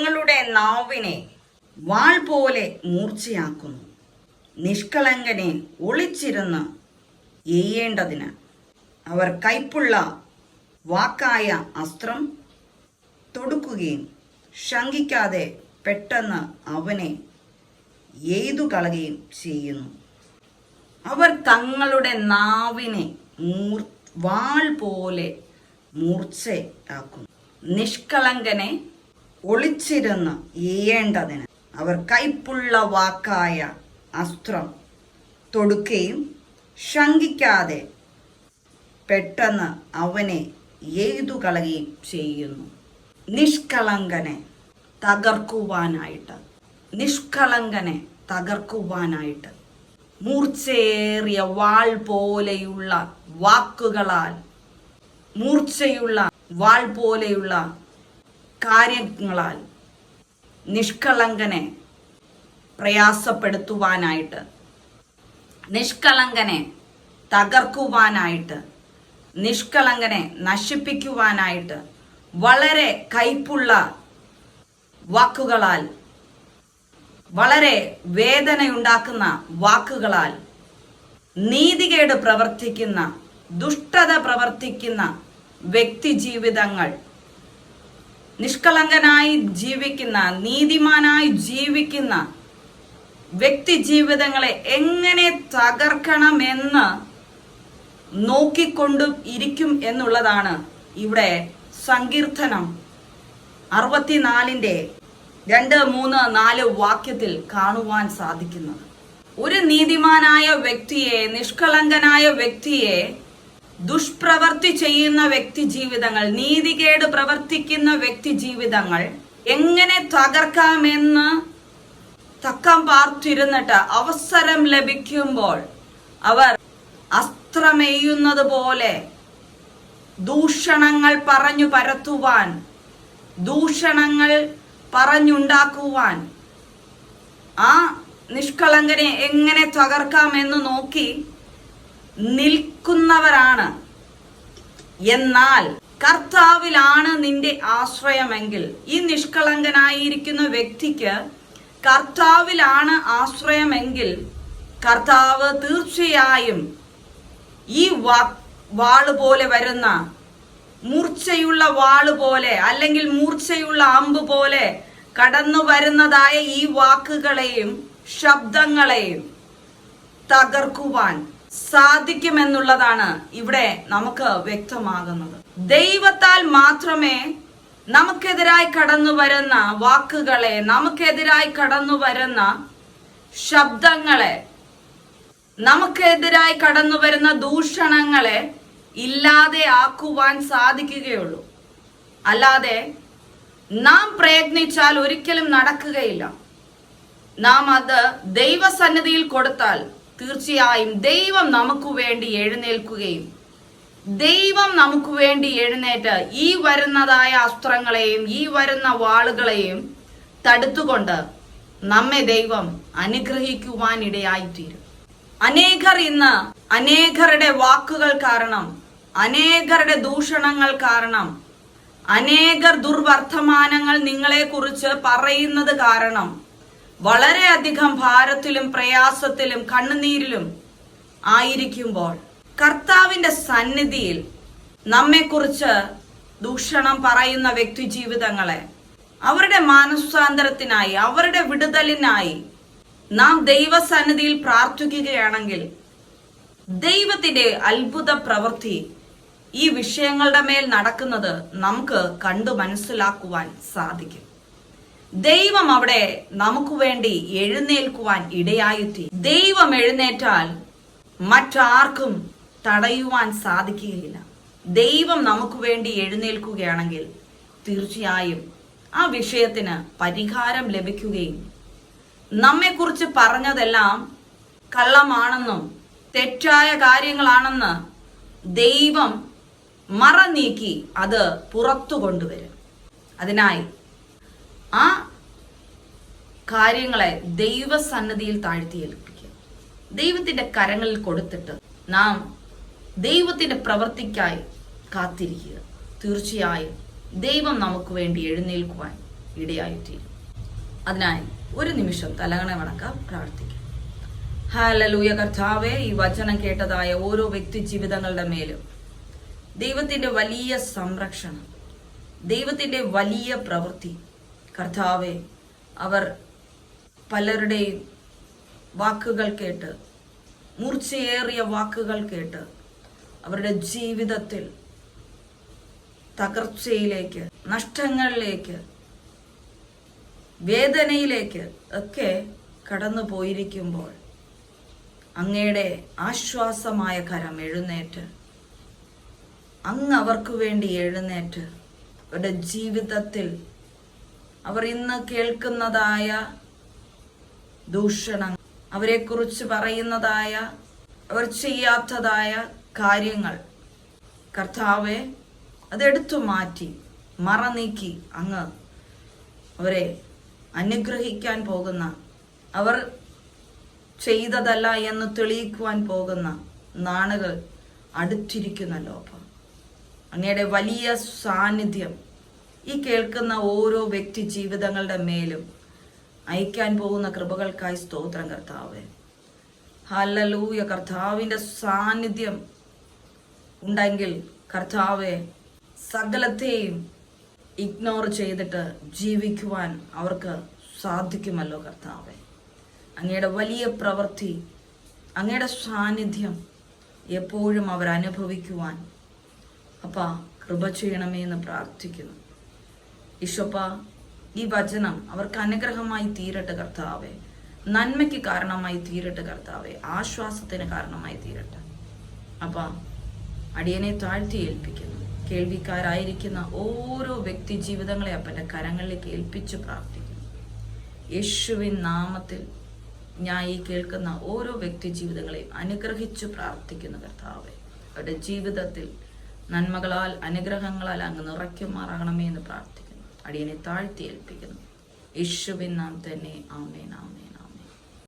തങ്ങളുടെ നാവിനെ വാൾ പോലെ മൂർച്ചയാക്കുന്നു. നിഷ്കളങ്കനെ ഒളിച്ചിരുന്ന് എയ്യേണ്ടതിന് അവർ കൈപ്പുള്ള വാക്കായ അസ്ത്രം തൊടുക്കുകയും ശങ്കിക്കാതെ പെട്ടെന്ന് അവനെ എയ്തു കളയുകയും ചെയ്യുന്നു. അവർ തങ്ങളുടെ നാവിനെ മൂർ വാൾ പോലെ മൂർച്ചയാക്കുന്നു. നിഷ്കളങ്കനെ ഒളിച്ചിരുന്ന് ഈയേണ്ടതിന് അവർ കൈപ്പുള്ള വാക്കായ അസ്ത്രം തൊടുക്കുകയും ശങ്കിക്കാതെ പെട്ടെന്ന് അവനെ എയ്തു കളയുകയും ചെയ്യുന്നു. നിഷ്കളങ്കനെ തകർക്കുവാനായിട്ട് നിഷ്കളങ്കനെ തകർക്കുവാനായിട്ട് മൂർച്ചയേറിയ വാൾ പോലെയുള്ള വാക്കുകളാൽ മൂർച്ചയുള്ള വാൾ പോലെയുള്ള കാര്യങ്ങളാൽ നിഷ്കളങ്കനെ പ്രയാസപ്പെടുത്തുവാനായിട്ട് നിഷ്കളങ്കനെ തകർക്കുവാനായിട്ട് നിഷ്കളങ്കനെ നശിപ്പിക്കുവാനായിട്ട് വളരെ കയ്പുള്ള വാക്കുകളാൽ വളരെ വേദനയുണ്ടാക്കുന്ന വാക്കുകളാൽ നീതികേട് പ്രവർത്തിക്കുന്ന ദുഷ്ടത പ്രവർത്തിക്കുന്ന വ്യക്തി ജീവിതങ്ങൾ നിഷ്കളങ്കനായി ജീവിക്കുന്ന നീതിമാനായി ജീവിക്കുന്ന വ്യക്തി ജീവിതങ്ങളെ എങ്ങനെ തകർക്കണമെന്ന് നോക്കിക്കൊണ്ടു ഇരിക്കും എന്നുള്ളതാണ് ഇവിടെ സങ്കീർത്തനം അറുപത്തിനാലിന്റെ രണ്ട് മൂന്ന് നാല് വാക്യത്തിൽ കാണുവാൻ സാധിക്കുന്നത്. ഒരു നീതിമാനായ വ്യക്തിയെ നിഷ്കളങ്കനായ വ്യക്തിയെ ദുഷ്പ്രവർത്തി ചെയ്യുന്ന വ്യക്തി ജീവിതങ്ങൾ നീതികേട് പ്രവർത്തിക്കുന്ന വ്യക്തി ജീവിതങ്ങൾ എങ്ങനെ തകർക്കാമെന്ന് തക്കം പാർത്തിരുന്നിട്ട് അവസരം ലഭിക്കുമ്പോൾ അവർ അസ്ത്രമെയ്യുന്നത് പോലെ ദൂഷണങ്ങൾ പറഞ്ഞു പരത്തുവാൻ ദൂഷണങ്ങൾ പറഞ്ഞുണ്ടാക്കുവാൻ ആ നിഷ്കളങ്കനെ എങ്ങനെ തകർക്കാമെന്ന് നോക്കി നിൽക്കുന്നവരാണ്. എന്നാൽ കർത്താവിലാണ് നിന്റെ ആശ്രയമെങ്കിൽ. ഈ നിഷ്കളങ്കനായിരിക്കുന്ന വ്യക്തിക്ക് കർത്താവിലാണ് ആശ്രയമെങ്കിൽ കർത്താവ് തീർച്ചയായും ഈ വാൾ പോലെ വരുന്ന മൂർച്ചയുള്ള വാൾ പോലെ അല്ലെങ്കിൽ മൂർച്ചയുള്ള അമ്പ് പോലെ കടന്നു വരുന്നതായ ഈ വാക്കുകളെയും ശബ്ദങ്ങളെയും തകർക്കുവാൻ സാധിക്കുമെന്നുള്ളതാണ് ഇവിടെ നമുക്ക് വ്യക്തമാകുന്നത്. ദൈവത്താൽ മാത്രമേ നമുക്കെതിരായി കടന്നു വരുന്ന വാക്കുകളെ നമുക്കെതിരായി കടന്നു വരുന്ന ശബ്ദങ്ങളെ നമുക്കെതിരായി കടന്നു വരുന്ന ദൂഷണങ്ങളെ ഇല്ലാതെ ആക്കുവാൻ സാധിക്കുകയുള്ളൂ. അല്ലാതെ നാം പ്രയത്നിച്ചാൽ ഒരിക്കലും നടക്കുകയില്ല. നാം അത് ദൈവസന്നിധിയിൽ കൊടുത്താൽ തീർച്ചയായും ദൈവം നമുക്ക് വേണ്ടി എഴുന്നേൽക്കുകയും ദൈവം നമുക്ക് വേണ്ടി എഴുന്നേറ്റ് ഈ വരുന്നതായ അസ്ത്രങ്ങളെയും ഈ വരുന്ന വാളുകളെയും തടുത്തുകൊണ്ട് നമ്മെ ദൈവം അനുഗ്രഹിക്കുവാൻ ഇടയായിത്തീരും അനേകർ ഇന്ന് അനേകരുടെ വാക്കുകൾ കാരണം അനേകരുടെ ദൂഷണങ്ങൾ കാരണം അനേകർ ദുർവർത്തമാനങ്ങൾ നിങ്ങളെക്കുറിച്ച് പറയുന്നത് കാരണം വളരെയധികം ഭാരത്തിലും പ്രയാസത്തിലും കണ്ണുനീരിലും ആയിരിക്കുമ്പോൾ കർത്താവിന്റെ സന്നിധിയിൽ നമ്മെക്കുറിച്ച് ദൂഷണം പറയുന്ന വ്യക്തി ജീവിതങ്ങളെ അവരുടെ മാനസാന്തരത്തിനായി അവരുടെ വിടുതലിനായി നാം ദൈവസന്നിധിയിൽ പ്രാർത്ഥിക്കുകയാണെങ്കിൽ ദൈവത്തിന്റെ അത്ഭുത പ്രവൃത്തി ഈ വിഷയങ്ങളുടെ മേൽ നടക്കുന്നത് നമുക്ക് കണ്ടു മനസ്സിലാക്കുവാൻ സാധിക്കും. ദൈവം അവിടെ നമുക്ക് വേണ്ടി എഴുന്നേൽക്കുവാൻ ഇടയായിത്തി. ദൈവം എഴുന്നേറ്റാൽ മറ്റാർക്കും തടയുവാൻ സാധിക്കുകയില്ല. ദൈവം നമുക്ക് വേണ്ടി എഴുന്നേൽക്കുകയാണെങ്കിൽ തീർച്ചയായും ആ വിഷയത്തിന് പരിഹാരം ലഭിക്കുകയും നമ്മെക്കുറിച്ച് പറഞ്ഞതെല്ലാം കള്ളമാണെന്നും തെറ്റായ കാര്യങ്ങളാണെന്ന് ദൈവം മറ നീക്കി അത് പുറത്തു കൊണ്ടുവരും. അതിനായി ആ കാര്യങ്ങളെ ദൈവസന്നദ്ധിയിൽ താഴ്ത്തി ഏൽപ്പിക്കുക. ദൈവത്തിന്റെ കരങ്ങളിൽ കൊടുത്തിട്ട് നാം ദൈവത്തിന്റെ പ്രവൃത്തിക്കായി കാത്തിരിക്കുക. തീർച്ചയായും ദൈവം നമുക്ക് വേണ്ടി എഴുന്നേൽക്കുവാൻ ഇടയായിത്തീരും. അതിനായി ഒരു നിമിഷം തലകണ വണക്കാം പ്രാർത്ഥിക്കാം. ഹാലലൂയ കർത്താവെ ഈ വചനം കേട്ടതായ ഓരോ വ്യക്തി ജീവിതങ്ങളുടെ മേലും ദൈവത്തിന്റെ വലിയ സംരക്ഷണം ദൈവത്തിന്റെ വലിയ പ്രവൃത്തി കർത്താവെ അവർ പലരുടെയും വാക്കുകൾ കേട്ട് മൂർച്ചയേറിയ വാക്കുകൾ കേട്ട് അവരുടെ ജീവിതത്തിൽ തകർച്ചയിലേക്ക് നഷ്ടങ്ങളിലേക്ക് വേദനയിലേക്ക് ഒക്കെ കടന്നു പോയിരിക്കുമ്പോൾ അങ്ങയുടെ ആശ്വാസമായ കരം എഴുന്നേറ്റ് അങ്ങ് അവർക്ക് വേണ്ടി എഴുന്നേറ്റ് അവരുടെ ജീവിതത്തിൽ അവർ ഇന്ന് കേൾക്കുന്നതായ ദൂഷണം അവരെക്കുറിച്ച് പറയുന്നതായ അവർ ചെയ്യാത്തതായ കാര്യങ്ങൾ കർത്താവെ അതെടുത്തു മാറ്റി മറ നീക്കി അങ്ങ് അവരെ അനുഗ്രഹിക്കാൻ പോകുന്ന അവർ ചെയ്തതല്ല എന്ന് തെളിയിക്കുവാൻ പോകുന്ന നാളുകൾ അടുത്തിരിക്കുന്നല്ലോ അപ്പം അങ്ങയുടെ വലിയ സാന്നിധ്യം ഈ കേൾക്കുന്ന ഓരോ വ്യക്തി ജീവിതങ്ങളുടെ മേലും അയക്കാൻ പോകുന്ന കൃപകൾക്കായി സ്തോത്രം കർത്താവ്. ഹല്ലലൂയ കർത്താവിന്റെ സാന്നിധ്യം ഉണ്ടെങ്കിൽ കർത്താവെ സകലത്തെയും ഇഗ്നോർ ചെയ്തിട്ട് ജീവിക്കുവാൻ അവർക്ക് സാധിക്കുമല്ലോ കർത്താവെ. അങ്ങയുടെ വലിയ പ്രവൃത്തി അങ്ങയുടെ സാന്നിധ്യം എപ്പോഴും അവർ അനുഭവിക്കുവാൻ. അപ്പ കൃപ ചെയ്യണമേ എന്ന് പ്രാർത്ഥിക്കുന്നു. ഈശോപ്പ ഈ വചനം അവർക്ക് അനുഗ്രഹമായി തീരട്ടെ കർത്താവെ. നന്മയ്ക്ക് കാരണമായി തീരട്ടെ കർത്താവെ. ആശ്വാസത്തിന് കാരണമായി തീരട്ടെ. അപ്പ അടിയനെ താഴ്ത്തി ഏൽപ്പിക്കുന്നു. കേൾവിക്കാരായിരിക്കുന്ന ഓരോ വ്യക്തി ജീവിതങ്ങളെ അപ്പന്റെ കരങ്ങളിലേക്ക് ഏൽപ്പിച്ച് പ്രാർത്ഥിക്കുന്നു. യേശുവിൻ നാമത്തിൽ ഞാൻ ഈ കേൾക്കുന്ന ഓരോ വ്യക്തി ജീവിതങ്ങളെയും അനുഗ്രഹിച്ചു പ്രാർത്ഥിക്കുന്നു കർത്താവെ. അവരുടെ ജീവിതത്തിൽ നന്മകളാൽ അനുഗ്രഹങ്ങളാൽ അങ്ങ് നിറയ്ക്കുമാറാകണമേ എന്ന് പ്രാർത്ഥിക്കുന്നു. അടിയനെ താഴ്ത്തി ഏൽപ്പിക്കുന്നു. യേശുവിൻ നാം തന്നെ. ആമേൻ ആമേൻ.